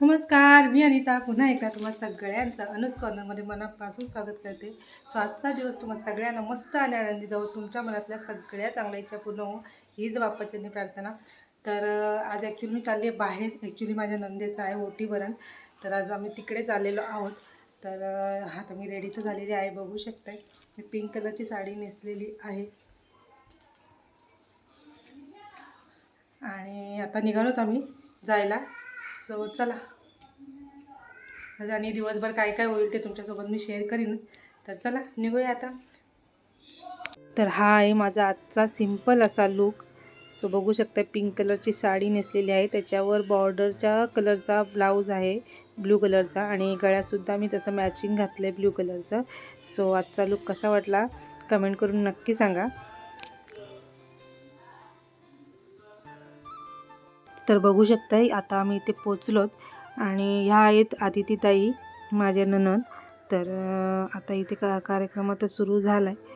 नमस्कार मी अनिता पुन्हा एकदा तुम्हाला सगळ्यांचं अनुज कॉर्नरमध्ये मनापासून स्वागत करते. सो आजचा दिवस तुम्हाला सगळ्यांना मस्त आणि आनंदी जाऊ तुमच्या मनातल्या सगळ्या चांगल्या इच्छा पूर्ण हो हीच बाप्पाची प्रार्थना. तर आज ॲक्च्युली मी चालली आहे बाहेर. ॲक्च्युली माझ्या नंदेचं आहे ओटीवरण तर आज आम्ही तिकडे चाललेलो आहोत. तर आता हा मी रेडी तर झालेली आहे. बघू शकताय. मी पिंक कलरची साडी नेसलेली आहे. आणि आता निघालोत आम्ही जायला. सो चला. आणि दिवसभर काय काय होईल ते तुमच्यासोबत मी शेअर करीन. तर चला निघूया आता. तर हा आहे माझा आजचा सिंपल असा लुक सो बघू शकता पिंक कलरची साडी नेसलेली आहे. त्याच्यावर बॉर्डरच्या कलरचा ब्लाऊज आहे. ब्लू कलरचा आणि गळ्यासुद्धा मी तसं मॅचिंग घातलं आहे ब्ल्यू कलरचं. सो आजचा लुक कसा वाटला? कमेंट करून नक्की सांगा. तर बघू शकताय आता आम्ही इथे पोचलोत आणि ह्या आहेत आदितीताई माझ्या ननद तर आता इथे का कार्यक्रम आता सुरू झाला आहे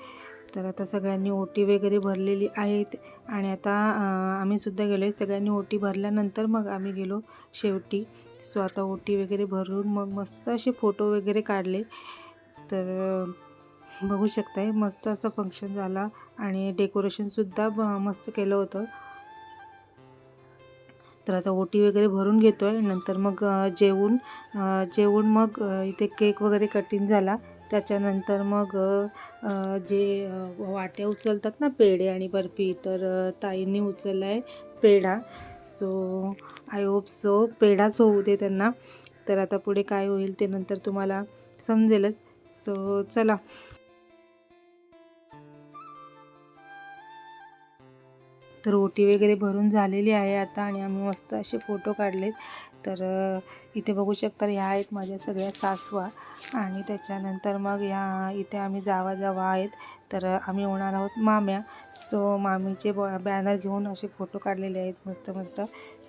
तर आता सगळ्यांनी ओटी वगैरे भरलेली आहेत आणि आता आम्ही सुद्धा गेलो आहे सगळ्यांनी ओटी भरल्यानंतर मग आम्ही गेलो शेवटी. सो आता ओटी वगैरे भरून मग मस्त असे फोटो वगैरे काढले. तर बघू बघू शकताय मस्त असं फंक्शन झाला आणि डेकोरेशनसुद्धा ब- मस्त केलं होतं. तर आता ओटी वगैरे भरून घेतो आहे नंतर मग जेवून जेवून मग इथे केक वगैरे कटिंग झाला. त्याच्यानंतर मग जे वाट्या उचलतात ना पेढे आणि बर्फी तर ताईंनी उचलला आहे पेढा. सो आय होप सो पेढाच होऊ दे त्यांना. तर आता पुढे काय होईल ते नंतर तुम्हाला समजेलच. सो चला. तर ओटी वगैरे भरून झालेली आहे आता आणि आम्ही मस्त असे फोटो काढलेत. तर इथे बघू शकता ह्या आहेत माझ्या सगळ्या सासवा आणि त्याच्यानंतर मग ह्या इथे आम्ही जावा जावा आहेत. तर आम्ही होणार आहोत माम्या. सो मामीचे ब बॅनर घेऊन असे फोटो काढलेले आहेत मस्त मस्त.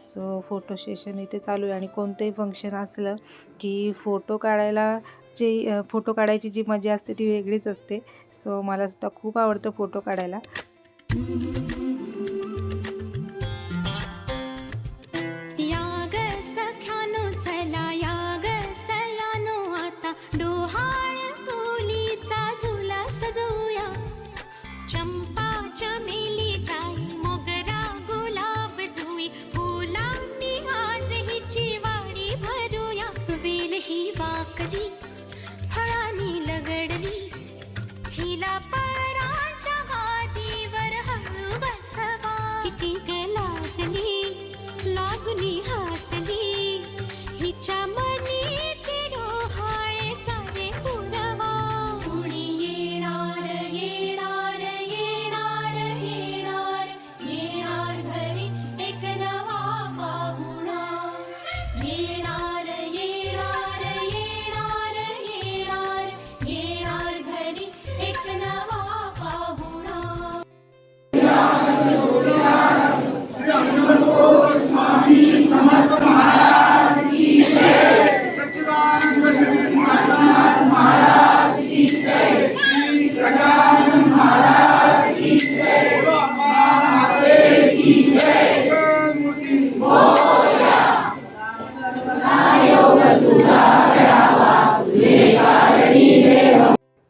सो फोटो सेशन इथे चालू आहे आणि कोणतंही फंक्शन असलं की फोटो काढायला जे फोटो काढायची जी मजा असते ती वेगळीच असते. सो मला सुद्धा खूप आवडतं फोटो काढायला.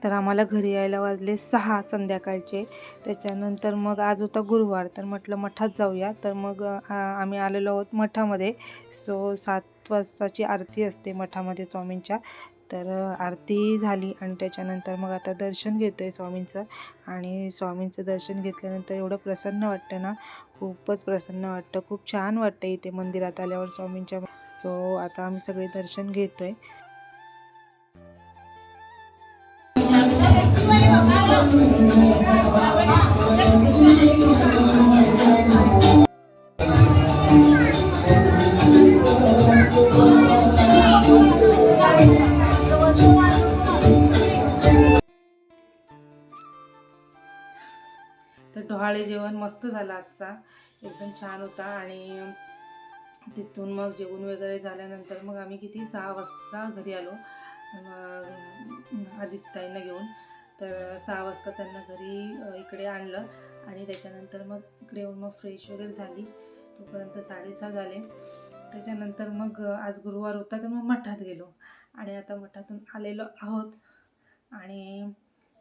तर आम्हाला घरी यायला वाजले सहा संध्याकाळचे. त्याच्यानंतर मग आज होता गुरुवार. तर म्हटलं मठात जाऊया. तर मग आम्ही आलेलो आहोत मठामध्ये. सो सात वाजताची आरती असते मठामध्ये स्वामींच्या. तर आरती झाली आणि त्याच्यानंतर मग आता दर्शन घेतो आहे स्वामींचं. आणि स्वामींचं दर्शन घेतल्यानंतर एवढं प्रसन्न वाटतं ना. खूपच प्रसन्न वाटतं. खूप छान वाटतं इथे मंदिरात आल्यावर स्वामींच्या सो आता आम्ही सगळे दर्शन घेतो आहे तर डोहाळे जेवण मस्त झालं आजचा. एकदम छान होता आणि तिथून मग जेवण वगैरे झाल्यानंतर मग आम्ही किती सहा वाजता घरी आलो. अं, आदित्यताईंना घेऊन. तर सहा वाजता त्यांना घरी इकडे आणलं. आणि त्याच्यानंतर मग इकडे येऊन मग फ्रेश वगैरे झाली. तोपर्यंत साडेसहा झाले. त्याच्यानंतर मग आज गुरुवार होता तर मग मठात गेलो. आणि आता मठातून आलेलो आहोत. आणि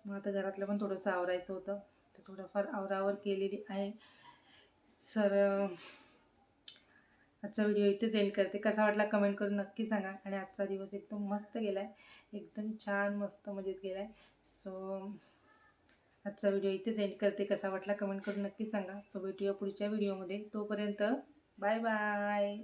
मग आता घरातलं पण थोडंसं आवरायचं होतं. तर थोडंफार आवरावर केलेली आहे. सर आजचा व्हिडिओ इथेच एंड करते. कसा वाटला कमेंट करून नक्की सांगा. आणि आजचा दिवस एकदम मस्त गेला आहे एकदम छान मस्त मजेत गेला आहे सो आजचा व्हिडिओ इथेच एंड करते. कसा वाटला कमेंट करून नक्की सांगा. सो भेटूया पुढच्या व्हिडिओमध्ये तोपर्यंत बाय बाय